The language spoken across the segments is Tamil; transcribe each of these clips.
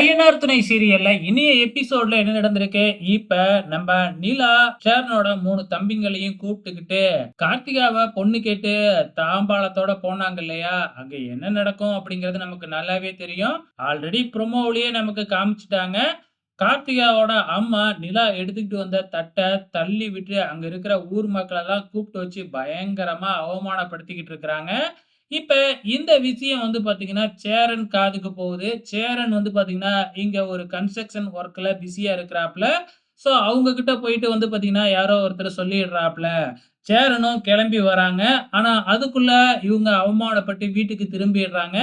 ஐஎன்ஆர் துணை சீரியல்ல இனிய எபிசோட்ல என்ன நடந்திருக்கு? இப்ப நம்ம நிலா சேரனோட மூணு தம்பிங்களையும் கூப்பிட்டுக்கிட்டு கார்த்திகாவை பொண்ணு கேட்டு தாம்பாளத்தோட போனாங்க இல்லையா? அங்க என்ன நடக்கும் அப்படிங்கிறது நமக்கு நல்லாவே தெரியும். ஆல்ரெடி ப்ரொமோவிலேயே நமக்கு காமிச்சிட்டாங்க. கார்த்திகாவோட அம்மா நிலா எடுத்துக்கிட்டு வந்த தட்டை தள்ளி விட்டு அங்க இருக்கிற ஊர் மக்களெல்லாம் கூப்பிட்டு வச்சு பயங்கரமா அவமானப்படுத்திக்கிட்டு இருக்கிறாங்க. இப்போ இந்த விஷயம் வந்து பார்த்தீங்கன்னா சேரன் காதுக்கு போகுது. சேரன் வந்து பார்த்தீங்கன்னா இங்கே ஒரு கன்ஸ்ட்ரக்ஷன் ஒர்க்கில் பிஸியாக இருக்கிறாப்புல. ஸோ அவங்க கிட்ட போயிட்டு வந்து பார்த்தீங்கன்னா யாரோ ஒருத்தர் சொல்லிடுறாப்புல. சேரனும் கிளம்பி வராங்க. ஆனால் அதுக்குள்ள இவங்க அவமானப்பட்டு வீட்டுக்கு திரும்பிடுறாங்க.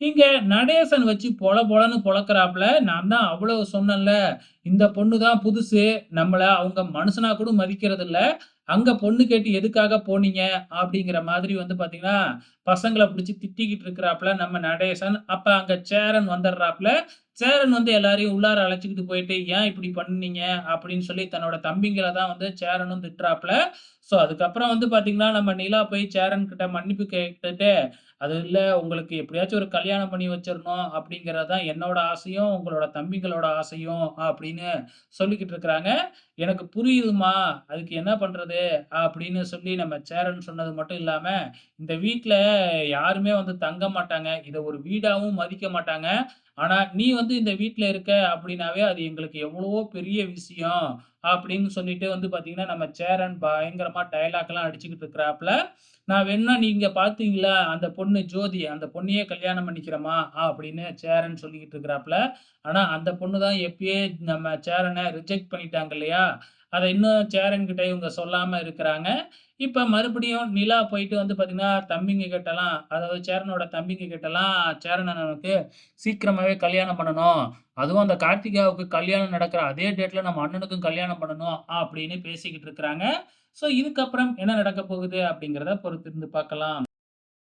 இங்கே நடேசன் வச்சு பொல பொலன்னு பொழக்கிறாப்புல நான் தான் அவ்வளோ சொன்னேன்ல. இந்த பொண்ணு தான் புதுசு. நம்மளை அவங்க மனுஷனா கூட மதிக்கிறது இல்லை அங்க பொண்ணு கேட்டு எதுக்காக போனீங்க அப்படிங்கிற மாதிரி வந்து பாத்தீங்கன்னா பசங்களை பிடிச்சி திட்டிக்கிட்டு இருக்கிறாப்புல நம்ம நடேசன். அப்ப அங்க சேரன் வந்துடுறாப்புல. சேரன் வந்து எல்லாரையும் உள்ளார அழைச்சிக்கிட்டு போயிட்டு ஏன் இப்படி பண்ணீங்க? அப்படின்னு சொல்லி தன்னோட தம்பிங்களை தான் வந்து சேரனும் திட்டுறாப்புல. ஸோ அதுக்கப்புறம் வந்து பார்த்தீங்கன்னா நம்ம நிலா போய் சேரன் கிட்ட மன்னிப்பு கேட்டுட்டு அது இல்லை உங்களுக்கு எப்படியாச்சும் ஒரு கல்யாணம் பண்ணி வச்சிடணும் அப்படிங்கிறது தான் என்னோட ஆசையும் உங்களோட தம்பிங்களோட ஆசையும் அப்படின்னு சொல்லிக்கிட்டு இருக்கிறாங்க. எனக்கு புரியுதுமா அதுக்கு என்ன பண்ணுறது அப்படின்னு சொல்லி நம்ம சேரன் சொன்னது மட்டும் இல்லாமல் இந்த வீட்டில் யாருமே வந்து தங்க மாட்டாங்க. இதை ஒரு வீடாகவும் மதிக்க மாட்டாங்க. ஆனா நீ வந்து இந்த வீட்ல இருக்க அப்படின்னாவே அது எங்களுக்கு எவ்வளவோ பெரிய விஷயம் அப்படின்னு சொல்லிட்டு வந்து பாத்தீங்கன்னா நம்ம சேரன் பயங்கரமா டயலாக் எல்லாம் அடிச்சுக்கிட்டு இருக்கிறாப்புல நான் வேணா நீங்க பாத்தீங்களா? அந்த பொண்ணு ஜோதி அந்த பொண்ணையே கல்யாணம் பண்ணிக்கிறோமா? அப்படின்னு சேரன் சொல்லிக்கிட்டு இருக்கிறாப்புல. ஆனா அந்த பொண்ணு தான் எப்பயே நம்ம சேரனை ரிஜெக்ட் பண்ணிட்டாங்க இல்லையா? அதை இன்னும் சேரன்கிட்ட இவங்க சொல்லாமல் இருக்கிறாங்க. இப்போ மறுபடியும் நிலா போயிட்டு வந்து பார்த்தீங்கன்னா தம்பிங்க கிட்டலாம் அதாவது சேரனோட தம்பிங்க கிட்டலாம் சேரன் அண்ணனுக்கு கல்யாணம் பண்ணணும். அதுவும் அந்த கார்த்திகாவுக்கு கல்யாணம் நடக்கிற அதே டேட்டில் நம்ம அண்ணனுக்கும் கல்யாணம் பண்ணணும் அப்படின்னு பேசிக்கிட்டு இருக்கிறாங்க. ஸோ இதுக்கப்புறம் என்ன நடக்க போகுது அப்படிங்கிறத பொறுத்திருந்து பார்க்கலாம்.